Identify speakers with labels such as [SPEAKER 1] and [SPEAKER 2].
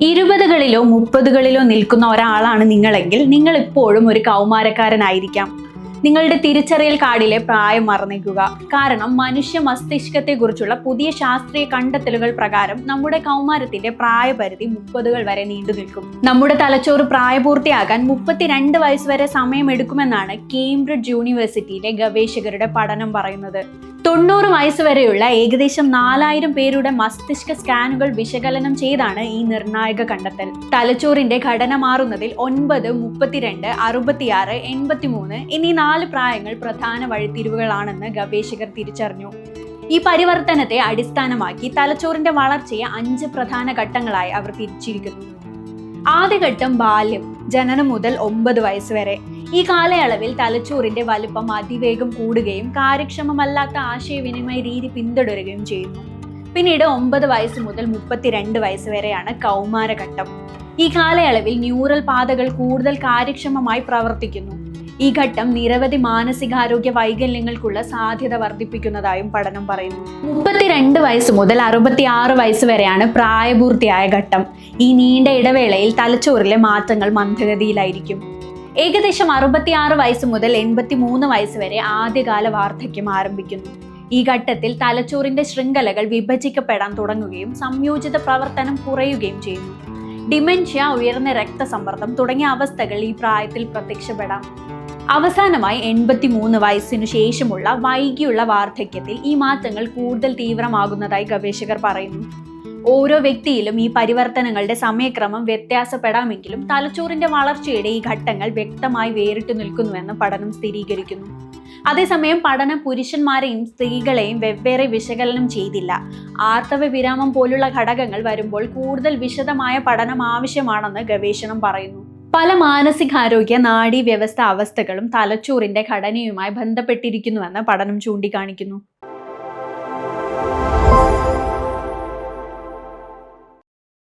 [SPEAKER 1] ഇരുപതുകളിലോ മുപ്പതുകളിലോ നിൽക്കുന്ന ഒരാളാണ് നിങ്ങളെങ്കിൽ നിങ്ങൾ ഇപ്പോഴും ഒരു കൗമാരക്കാരനായിരിക്കാം. നിങ്ങളുടെ തിരിച്ചറിയൽ കാർഡിലെ പ്രായം മറന്നേക്കുക കാരണം മനുഷ്യ മസ്തിഷ്കത്തെക്കുറിച്ചുള്ള പുതിയ ശാസ്ത്രീയ കണ്ടെത്തലുകൾ പ്രകാരം നമ്മുടെ കൗമാരത്തിന്റെ പ്രായപരിധി മുപ്പതുകൾ വരെ നീണ്ടു നിൽക്കും. നമ്മുടെ തലച്ചോറ് പ്രായപൂർത്തിയാകാൻ മുപ്പത്തിരണ്ട് വയസ്സ് വരെ സമയമെടുക്കുമെന്നാണ് കേംബ്രിഡ്ജ് യൂണിവേഴ്സിറ്റിയിലെ ഗവേഷകരുടെ പഠനം പറയുന്നത്. തൊണ്ണൂറ് വയസ്സ് വരെയുള്ള ഏകദേശം നാലായിരം പേരുടെ മസ്തിഷ്ക സ്കാനുകൾ വിശകലനം ചെയ്താണ് ഈ നിർണായക കണ്ടെത്തൽ. തലച്ചോറിന്റെ ഘടന മാറുന്നതിൽ ഒൻപത് മുപ്പത്തിരണ്ട് അറുപത്തിയാറ് എൺപത്തിമൂന്ന് എന്നീ നാല് പ്രായങ്ങൾ പ്രധാന വഴിത്തിരിവുകളാണെന്ന് ഗവേഷകർ തിരിച്ചറിഞ്ഞു. ഈ പരിവർത്തനത്തെ അടിസ്ഥാനമാക്കി തലച്ചോറിന്റെ വളർച്ചയെ അഞ്ച് പ്രധാന ഘട്ടങ്ങളായി അവർ തിരിച്ചിരിക്കുന്നു. ആദ്യഘട്ടം ബാല്യം ജനനം മുതൽ ഒമ്പത് വയസ്സ് വരെ. ഈ കാലയളവിൽ തലച്ചോറിന്റെ വലുപ്പം അതിവേഗം കൂടുകയും കാര്യക്ഷമമല്ലാത്ത ആശയവിനിമയ രീതി പിന്തുടരുകയും ചെയ്യുന്നു. പിന്നീട് ഒമ്പത് വയസ്സ് മുതൽ മുപ്പത്തിരണ്ട് വയസ്സ് വരെയാണ് കൗമാരഘട്ടം. ഈ കാലയളവിൽ ന്യൂറൽ പാതകൾ കൂടുതൽ കാര്യക്ഷമമായി പ്രവർത്തിക്കുന്നു. ഈ ഘട്ടം നിരവധി മാനസികാരോഗ്യ വൈകല്യങ്ങൾക്കുള്ള സാധ്യത വർദ്ധിപ്പിക്കുന്നതായും പഠനം പറയുന്നു. മുപ്പത്തിരണ്ട് വയസ്സ് മുതൽ അറുപത്തിയാറ് വയസ്സ് വരെയാണ് പ്രായപൂർത്തിയായ ഘട്ടം. ഈ നീണ്ട ഇടവേളയിൽ തലച്ചോറിലെ മാറ്റങ്ങൾ മന്ദഗതിയിലായിരിക്കും. ഏകദേശം അറുപത്തിയാറ് വയസ്സ് മുതൽ എൺപത്തി മൂന്ന് വയസ്സ് വരെ ആദ്യകാല വാർദ്ധക്യം ആരംഭിക്കുന്നു. ഈ ഘട്ടത്തിൽ തലച്ചോറിന്റെ ശൃംഖലകൾ വിഭജിക്കപ്പെടാൻ തുടങ്ങുകയും സംയോജിത പ്രവർത്തനം കുറയുകയും ചെയ്യുന്നു. ഡിമെൻഷ്യ ഉയർന്ന രക്തസമ്മർദ്ദം തുടങ്ങിയ അവസ്ഥകൾ ഈ പ്രായത്തിൽ പ്രത്യക്ഷപ്പെടാം. അവസാനമായി എൺപത്തി മൂന്ന് വയസ്സിനു ശേഷമുള്ള വൈകിയുള്ള വാർദ്ധക്യത്തിൽ ഈ മാറ്റങ്ങൾ കൂടുതൽ തീവ്രമാകുന്നതായി ഗവേഷകർ പറയുന്നു. ഓരോ വ്യക്തിയിലും ഈ പരിവർത്തനങ്ങളുടെ സമയക്രമം വ്യത്യാസപ്പെടാമെങ്കിലും തലച്ചോറിന്റെ വളർച്ചയുടെ ഈ ഘട്ടങ്ങൾ വ്യക്തമായി വേറിട്ടു നിൽക്കുന്നുവെന്ന് പഠനം സ്ഥിരീകരിക്കുന്നു. അതേസമയം പഠനം പുരുഷന്മാരെയും സ്ത്രീകളെയും വെവ്വേറെ വിശകലനം ചെയ്തില്ല. ആർത്തവ വിരാമം പോലുള്ള ഘടകങ്ങൾ വരുമ്പോൾ കൂടുതൽ വിശദമായ പഠനം ആവശ്യമാണെന്ന് ഗവേഷണം പറയുന്നു. പല മാനസികാരോഗ്യ നാഡീവ്യവസ്ഥ അവസ്ഥകളും തലച്ചോറിന്റെ ഘടനയുമായി ബന്ധപ്പെട്ടിരിക്കുന്നുവെന്ന് പഠനം ചൂണ്ടിക്കാണിക്കുന്നു.